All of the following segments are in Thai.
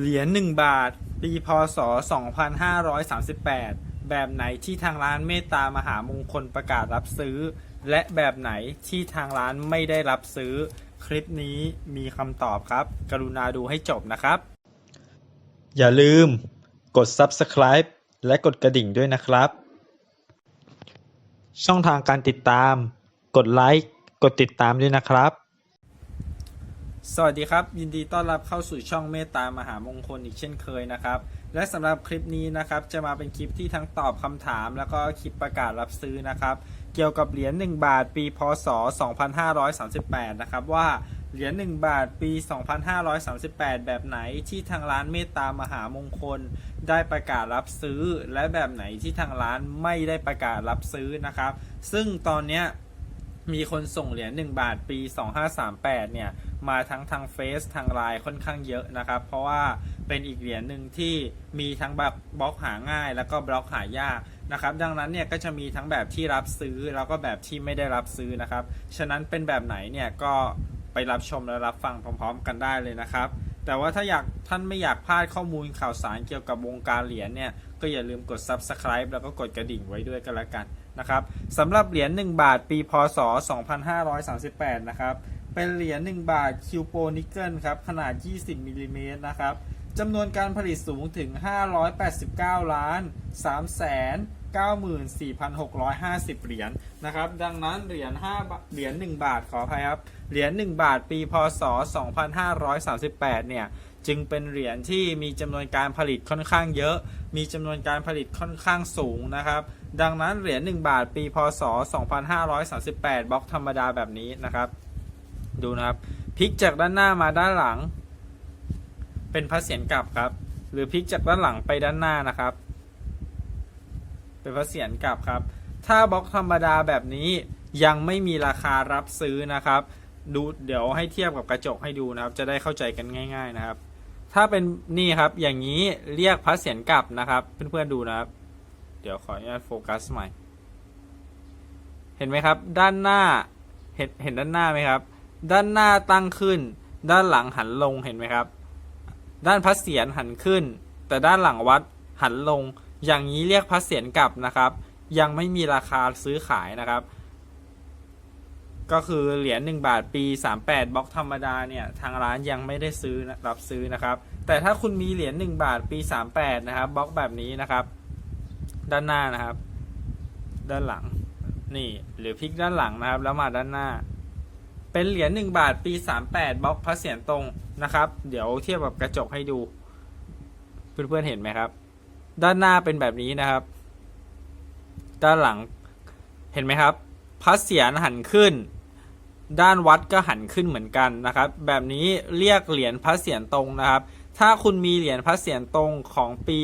เหรียญ1บาท ปีพศ 2538 แบบไหนที่ทางร้านเมตตามหามงคลประกาศรับซื้อ และแบบไหนที่ทางร้านไม่ได้รับซื้อ คลิปนี้มีคำตอบครับ กรุณาดูให้จบนะครับ อย่าลืมกด subscribe และกดกระดิ่งด้วยนะครับ ช่องทางการติดตาม กดไลค์ กดติดตามด้วยนะครับ สวัสดีครับ ยินดีต้อนรับเข้าสู่ช่องเมตตามหามงคลอีกเช่นเคยนะครับ และสำหรับคลิปนี้นะครับจะมาเป็นคลิปที่ทั้งตอบคำถาม แล้วก็คลิปประกาศรับซื้อนะครับ เกี่ยวกับเหรียญ1บาทปีพศ 2538 นะครับว่าเหรียญ1บาทปี 2538 แบบไหนที่ทางร้านเมตตามหามงคล ได้ประกาศรับซื้อ และแบบไหนที่ทางร้านไม่ได้ประกาศรับซื้อนะครับ ซึ่งตอนเนี้ย มีคนส่งเหรียญ1บาทปี 2538 เนี่ย มาทั้งทางเฟซทางไลน์ค่อนข้างเยอะนะครับ เพราะว่าเป็นอีกเหรียญหนึ่งที่มีทั้งแบบบล็อกหาง่าย แล้วก็บล็อกหายากนะครับ ดังนั้นเนี่ยก็จะมีทั้งแบบที่รับซื้อแล้วก็แบบที่ไม่ได้รับซื้อนะครับ ฉะนั้นเป็นแบบไหนเนี่ยก็ไปรับชมและรับฟังพร้อม ๆ กันได้เลยนะครับแต่ว่าถ้าอยากท่านไม่อยากพลาดข้อมูลข่าวสารเกี่ยวกับวงการเหรียญเนี่ย ก็อย่าลืมกด subscribe แล้วก็กดกระดิ่งไว้ด้วยกันละกัน นะครับสำหรับเหรียญ1บาทปีพศ 2538 นะครับ เป็นเหรียญ1บาทคิวโปนิกเกิลครับ ขนาด 20มิลลิเมตรนะครับจำนวนการผลิตสูงถึง 589 ล้าน3แสน94,650 เหรียญนะครับ ดังนั้นเหรียญ5เหรียญ1บาทขออภัยครับ เหรียญ1บาทปีพศ 2538 เนี่ย จึงเป็นเหรียญที่มีจำนวนการผลิตค่อนข้างเยอะ มีจำนวนการผลิตค่อนข้างสูงนะครับ ดังนั้นเหรียญ1บาทปีพศ 2538 บล็อกธรรมดาแบบนี้นะครับ ดูนะครับพลิกจากด้านหน้ามาด้านหลัง เป็นพระเศียรกลับครับ หรือพลิกจากด้านหลังไปด้านหน้านะครับ เป็นพระเศียรกลับครับ ถ้าบล็อกธรรมดาแบบนี้ยังไม่มีราคารับซื้อนะครับ ดูเดี๋ยวให้เทียบกับกระจกให้ดูนะครับ จะได้เข้าใจกันง่าย ๆนะครับ ถ้าเป็นนี่ครับอย่างนี้เรียกพระเศียรกลับนะครับ เพื่อนๆดูนะครับ ดี๋ยวขออนุญาตโฟกัสใหม่ เห็นไหมครับ ด้านหน้า เห็นเห็นด้านหน้าไหมครับ ด้านหน้าตั้งขึ้น ด้านหลังหันลงเห็นไหมครับ ด้านพระเศียรหันขึ้น แต่ด้านหลังวัดหันลง อย่างนี้เรียกพระเศียรกลับนะครับ ยังไม่มีราคาซื้อขายนะครับ ก็คือเหรียญ1บาทปี 38บล็อกธรรมดาเนี่ยทางร้านยังไม่ได้ซื้อรับซื้อนะครับ แต่ถ้าคุณมีเหรียญ1บาทปี 38นะครับบล็อกแบบนี้นะครับ ด้านหน้านะครับ ด้านหลัง นี่หรือพลิกด้านหลังนะครับ แล้วมาด้านหน้า เป็นเหรียญ1บาทปี 38บล็อกพระเศียรตรงนะครับ เดี๋ยวเทียบกับกระจกให้ดู เพื่อนๆเห็นไหมครับ ด้านหน้าเป็นแบบนี้นะครับ ด้านหลังเห็นไหมครับพระเศียรหันขึ้น ด้านวัดก็หันขึ้นเหมือนกันนะครับ แบบนี้เรียกเหรียญพระเศียรตรงนะครับ ถ้าคุณมีเหรียญพระเศียรตรงของปี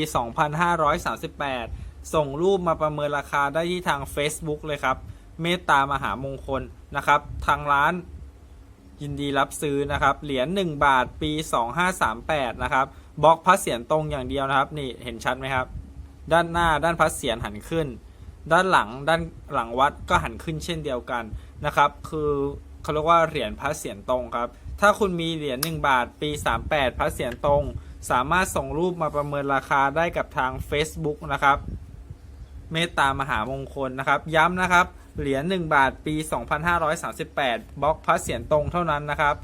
2538 ส่งรูปมาประเมินราคาได้ที่ทาง Facebook เลยครับ เมตตามหามงคลนะครับ ทางร้านยินดีรับซื้อนะครับ เหรียญ1บาทปี 2538 นะครับบล็อกพระเศียรตรงอย่างเดียวนะครับ นี่เห็นชัดไหมครับ ด้านหน้าด้านพระเศียรหันขึ้น ด้านหลังด้านหลังวัดก็หันขึ้นเช่นเดียวกันนะครับ คือเขาเรียกว่าเหรียญพระเศียรตรงครับ ถ้าคุณมีเหรียญ1บาทปี 38 พระเศียรตรง สามารถส่งรูปมาประเมินราคาได้กับทาง Facebook นะครับ เมตตามหามงคลนะครับ ย้ำนะครับ เหรียญ1บาทปี 2538 บล็อกพระเศียรตรงเท่านั้นนะครับ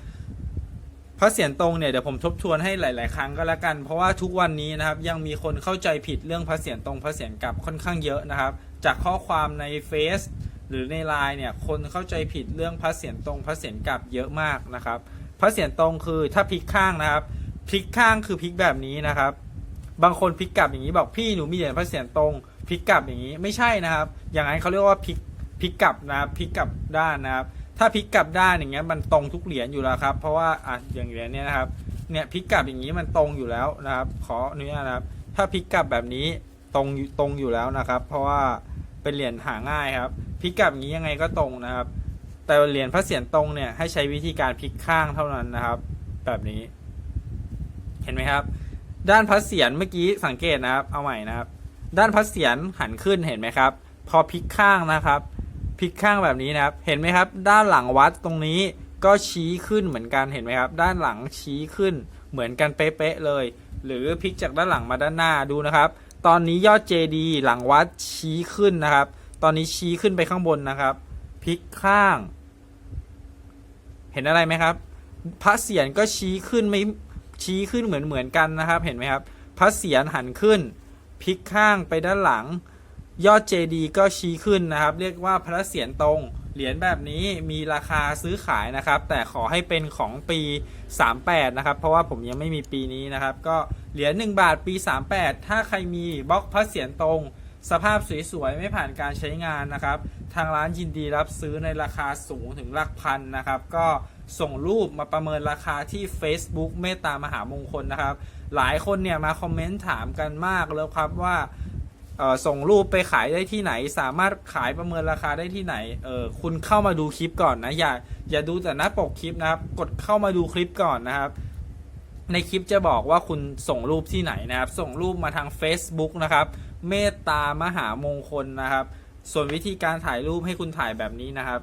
พระเศียรตรงเนี่ยเดี๋ยวผมทบทวนให้หลาย ๆ ครั้งก็แล้วกัน เพราะว่าทุกวันนี้นะครับยังมีคนเข้าใจผิดเรื่องพระเศียรตรงพระเศียรกลับค่อนข้างเยอะนะครับ จากข้อความในเฟซหรือในไลน์เนี่ยคนเข้าใจผิดเรื่องพระเศียรตรงพระเศียรกลับเยอะมากนะครับพระเศียรตรงคือถ้าพลิกข้างนะครับพลิกข้างคือพลิกแบบนี้นะครับ บางคนพลิกกลับอย่างนี้บอกพี่หนูมีเหรียญพระเศียรตรง พลิกกลับอย่างนี้ไม่ใช่นะครับ อย่างนั้นเขาเรียกว่าพลิกพลิกกลับนะครับพลิกกลับด้านนะครับ ถ้าพลิกกลับด้านอย่างเงี้ยมันตรงทุกเหรียญอยู่แล้วครับ เพราะว่าอะอย่างเหรียญเนี้ยนะครับเนี่ยพลิกกลับอย่างนี้มันตรงอยู่แล้วนะครับ ขออนุญาตนะครับ ถ้าพลิกกลับแบบนี้ตรงตรงอยู่แล้วนะครับ เพราะว่าเป็นเหรียญหาง่ายครับพลิกกลับอย่างนี้ยังไงก็ตรงนะครับ แต่เหรียญพระเศียรตรงเนี่ยให้ใช้วิธีการพลิกข้างเท่านั้นนะครับ แบบนี้ เห็นไหมครับ ด้านพระเศียรเมื่อกี้สังเกตนะครับ เอาใหม่นะครับ ด้านพระเศียรหันขึ้นเห็นไหมครับ พอพลิกข้างนะครับพลิกข้างแบบนี้นะครับ เห็นไหมครับ ด้านหลังวัดตรงนี้ก็ชี้ขึ้นเหมือนกันเห็นไหมครับ ด้านหลังชี้ขึ้นเหมือนกันเป๊ะๆเลย หรือพลิกจากด้านหลังมาด้านหน้าดูนะครับ ตอนนี้ยอดเจดีหลังวัดชี้ขึ้นนะครับ ตอนนี้ชี้ขึ้นไปข้างบนนะครับพลิกข้าง เห็นอะไรไหมครับ พระเศียรก็ชี้ขึ้นไม่ชี้ขึ้นเหมือนเหมือนกันนะครับ เห็นไหมครับ พระเศียรหันขึ้น พลิกข้างไปด้านหลัง ยอดเจดีก็ชี้ขึ้นนะครับ เรียกว่าพระเศียรตรงเหรียญแบบนี้มีราคาซื้อขายนะครับ แต่ขอให้เป็นของปี 38 นะครับ เพราะว่าผมยังไม่มีปีนี้นะครับ ก็เหรียญ1บาทปี 38 ถ้าใครมีบล็อกพระเศียรตรง สภาพสวยๆ ไม่ผ่านการใช้งานนะครับ ทางร้านยินดีรับซื้อในราคาสูงถึงหลักพันนะครับ ก็ ส่งรูปมาประเมินราคาที่ Facebook เมตตามหามงคลนะครับ หลายคนเนี่ยมาคอมเมนต์ถามกันมากแล้วครับว่าส่งรูปไปขายได้ที่ไหน สามารถขายประเมินราคาได้ที่ไหนเออคุณเข้ามาดูคลิปก่อนนะ อย่าอย่าดูแต่หน้าปกคลิปนะครับ กดเข้ามาดูคลิปก่อนนะครับ ในคลิปจะบอกว่าคุณส่งรูปที่ไหนนะครับ ส่งรูปมาทาง Facebook นะครับ เมตตามหามงคลนะครับ ส่วนวิธีการถ่ายรูปให้คุณถ่ายแบบนี้นะครับ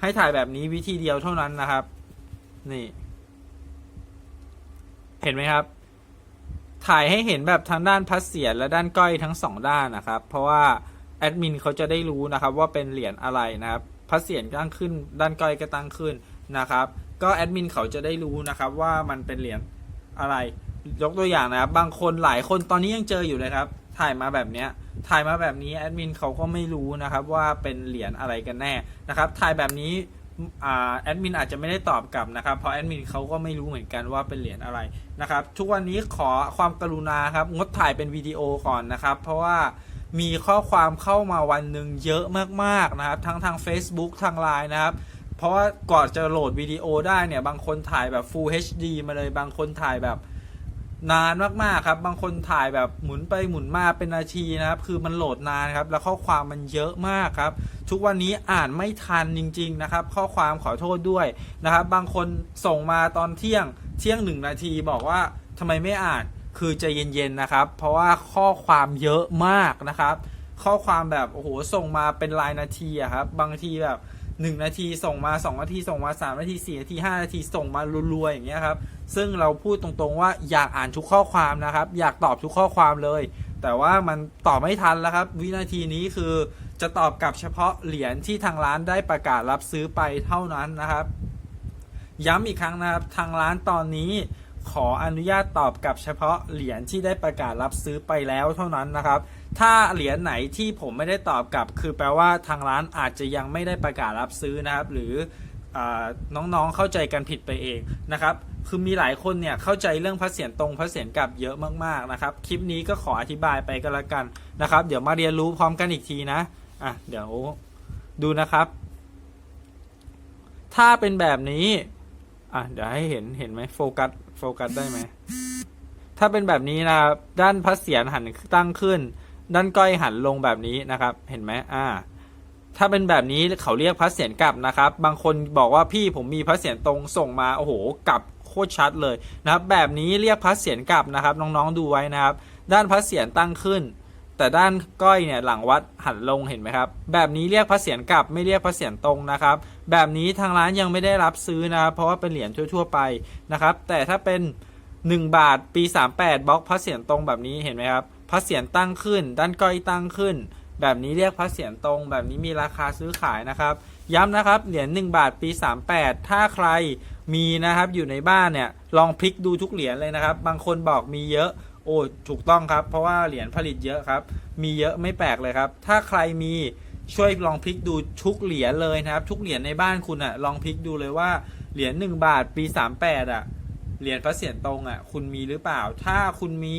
ให้ถ่ายแบบนี้วิธีเดียวเท่านั้นนะครับ นี่ เห็นไหมครับ ถ่ายให้เห็นแบบทางด้านพัสเสียรและด้านก้อยทั้งสองด้านนะครับ เพราะว่าแอดมินเขาจะได้รู้นะครับ ว่าเป็นเหรียญอะไรนะครับพัสเสียรตั้งขึ้น ด้านก้อยก็ตั้งขึ้นนะครับ ก็แอดมินเขาจะได้รู้นะครับว่ามันเป็นเหรียญอะไร ยกตัวอย่างนะครับ บางคนหลายคนตอนนี้ยังเจออยู่เลยครับ ถ่ายมาแบบเนี้ยถ่ายมาแบบนี้แอดมินเขาก็ไม่รู้นะครับว่าเป็นเหรียญอะไรกันแน่นะครับ ถ่ายแบบนี้ แอดมินอาจจะไม่ได้ตอบกลับนะครับ เพราะแอดมินเขาก็ไม่รู้เหมือนกันว่าเป็นเหรียญอะไรนะครับ ทุกวันนี้ขอความกรุณาครับงดถ่ายเป็นวิดีโอก่อนนะครับ เพราะว่ามีข้อความเข้ามาวันหนึ่งเยอะมากๆนะครับ ทั้งทาง Facebook ทางไลน์นะครับ เพราะว่าก่อนจะโหลดวิดีโอได้เนี่ย บางคนถ่ายแบบ Full HD มาเลยบางคนถ่ายแบบ นานมากๆครับ บางคนถ่ายแบบหมุนไปหมุนมาเป็นนาทีนะครับ คือมันโหลดนานครับ แล้วข้อความมันเยอะมากครับ ทุกวันนี้อ่านไม่ทันจริง ๆ นะครับ ข้อความขอโทษด้วยนะครับ บางคนส่งมาตอนเที่ยงเที่ยงหนึ่งนาทีบอกว่าทำไมไม่อ่าน คือใจเย็นๆนะครับ เพราะว่าข้อความเยอะมากนะครับ ข้อความแบบโอ้โหส่งมาเป็นรายนาทีอะครับ บางทีแบบ หนึ่งนาทีส่งมาสองนาทีส่งมาสามนาทีสี่นาทีห้านาทีส่งมารัวๆอย่างเงี้ยครับซึ่งเราพูดตรงๆว่าอยากอ่านทุกข้อความนะครับ อยากตอบทุกข้อความเลย แต่ว่ามันตอบไม่ทันแล้วครับ วินาทีนี้คือจะตอบกลับเฉพาะเหรียญที่ทางร้านได้ประกาศรับซื้อไปเท่านั้นนะครับ ย้ำอีกครั้งนะครับทางร้านตอนนี้ ขออนุญาตตอบกลับเฉพาะเหรียญที่ได้ประกาศรับซื้อไปแล้วเท่านั้นนะครับ ถ้าเหรียญไหนที่ผมไม่ได้ตอบกลับ คือแปลว่าทางร้านอาจจะยังไม่ได้ประกาศรับซื้อนะครับ หรืออน้องๆเข้าใจกันผิดไปเองนะครับ คือมีหลายคนเนี่ยเข้าใจเรื่องพระเศียรตรงพระเศียรกลับเยอะมากๆนะครับ คลิปนี้ก็ขออธิบายไปก็แล้วกันนะครับ เดี๋ยวมาเรียนรู้พร้อมกันอีกทีนะ อะ เดี๋ยวดูนะครับ ถ้าเป็นแบบนี้ อะ เดี๋ยวให้เห็น เห็นไหมโฟกัส โฟกัสได้ไหม ถ้าเป็นแบบนี้นะครับ ด้านพระเศียรหันตั้งขึ้น ด้านก้อยหันลงแบบนี้นะครับ เห็นไหมอ่า ถ้าเป็นแบบนี้เขาเรียกพระเศียรกลับนะครับ บางคนบอกว่าพี่ผมมีพระเศียรตรงส่งมาโอ้โหกลับโคตรชัดเลยนะครับ แบบนี้เรียกพระเศียรกลับนะครับ น้องๆดูไว้นะครับ ด้านพระเศียรตั้งขึ้น แต่ด้านก้อยเนี่ยหลังวัดหันลงเห็นไหมครับ แบบนี้เรียกพระเศียรกลับไม่เรียกพระเศียรตรงนะครับ แบบนี้ทางร้านยังไม่ได้รับซื้อนะครับ เพราะว่าเป็นเหรียญทั่วๆไปนะครับ แต่ถ้าเป็น 1 บาทปี 38บล็อกพระเศียรตรงแบบนี้เห็นไหมครับพระเศียรตั้งขึ้น ด้านก้อยตั้งขึ้น แบบนี้เรียกพระเศียรตรง แบบนี้มีราคาซื้อขายนะครับ ย้ำนะครับเหรียญ1บาทปี 38 ถ้าใครมีนะครับอยู่ในบ้านเนี่ยลองพลิกดูทุกเหรียญเลยนะครับ บางคนบอกมีเยอะ โอ้ถูกต้องครับ เพราะว่าเหรียญผลิตเยอะครับ มีเยอะไม่แปลกเลยครับ ถ้าใครมีช่วยลองพลิกดูทุกเหรียญเลยนะครับ ทุกเหรียญในบ้านคุณอะลองพลิกดูเลยว่าเหรียญ1บาทปี 38อะเหรียญพระเศียรตรงอะคุณมีหรือเปล่า ถ้าคุณมี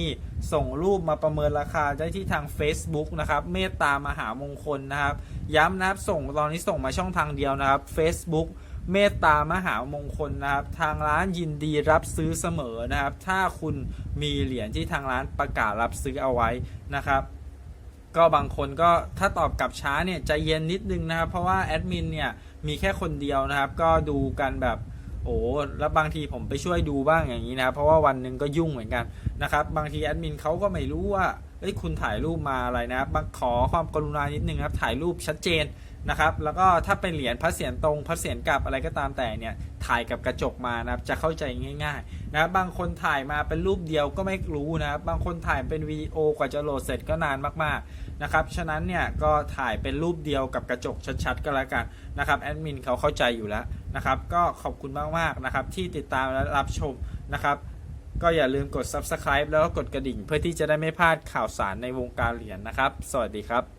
ส่งรูปมาประเมินราคาได้ที่ทาง Facebook นะครับ เมตตามหามงคลนะครับ ย้ำนะครับส่งตอนนี้ส่งมาช่องทางเดียวนะครับ Facebook เมตตามหามงคลนะครับ ทางร้านยินดีรับซื้อเสมอนะครับ ถ้าคุณมีเหรียญที่ทางร้านประกาศรับซื้อเอาไว้นะครับ ก็บางคนก็ถ้าตอบกลับช้าเนี่ยใจเย็นนิดนึงนะครับ เพราะว่าแอดมินเนี่ยมีแค่คนเดียวนะครับ ก็ดูกันแบบโอ้แล้วบางทีผมไปช่วยดูบ้างอย่างนี้นะครับ เพราะว่าวันหนึ่งก็ยุ่งเหมือนกันนะครับ บางทีแอดมินเขาก็ไม่รู้ว่าเอ้ยคุณถ่ายรูปมาอะไรนะครับบางขอความกรุณานิดนึงครับ ถ่ายรูปชัดเจน นะครับ แล้วก็ถ้าเป็นเหรียญพระเศียรตรงพระเศียรกลับอะไรก็ตามแต่เนี่ยถ่ายกับกระจกมานะครับจะเข้าใจง่ายๆนะครับบางคนถ่ายมาเป็นรูปเดียวก็ไม่รู้นะครับบางคนถ่ายเป็นวิดีโอกว่าจะโหลดเสร็จก็นานมากๆนะครับฉะนั้นเนี่ยก็ถ่ายเป็นรูปเดียวกับกระจกชัดๆก็แล้วกันนะครับแอดมินเขาเข้าใจอยู่แล้วนะครับก็ขอบคุณมากๆนะครับที่ติดตามและรับชมนะครับก็อย่าลืมกด subscribe แล้วก็กดกระดิ่ง เพื่อที่จะได้ไม่พลาดข่าวสารในวงการเหรียญนะครับ สวัสดีครับ